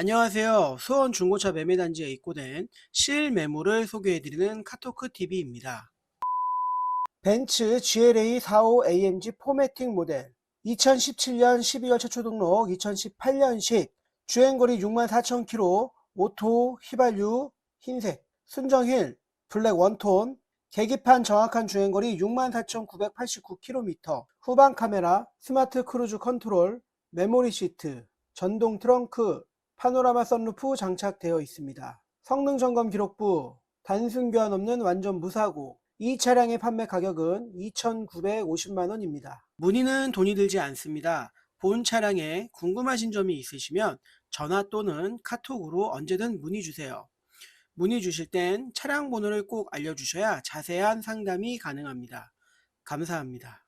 안녕하세요. 수원 중고차 매매단지에 입고된 실매물을 소개해드리는 카토크TV입니다. 벤츠 GLA 45 AMG 포매틱 모델 2017년 12월 최초 등록 2018년식 주행거리 64,000km 오토 휘발유 흰색 순정힐 블랙 원톤 계기판 정확한 주행거리 64,989km 후방 카메라 스마트 크루즈 컨트롤 메모리 시트 전동 트렁크 파노라마 선루프 장착되어 있습니다. 성능 점검 기록부 단순 교환 없는 완전 무사고 이 차량의 판매 가격은 2,950만원입니다. 문의는 돈이 들지 않습니다. 본 차량에 궁금하신 점이 있으시면 전화 또는 카톡으로 언제든 문의 주세요. 문의 주실 땐 차량 번호를 꼭 알려주셔야 자세한 상담이 가능합니다. 감사합니다.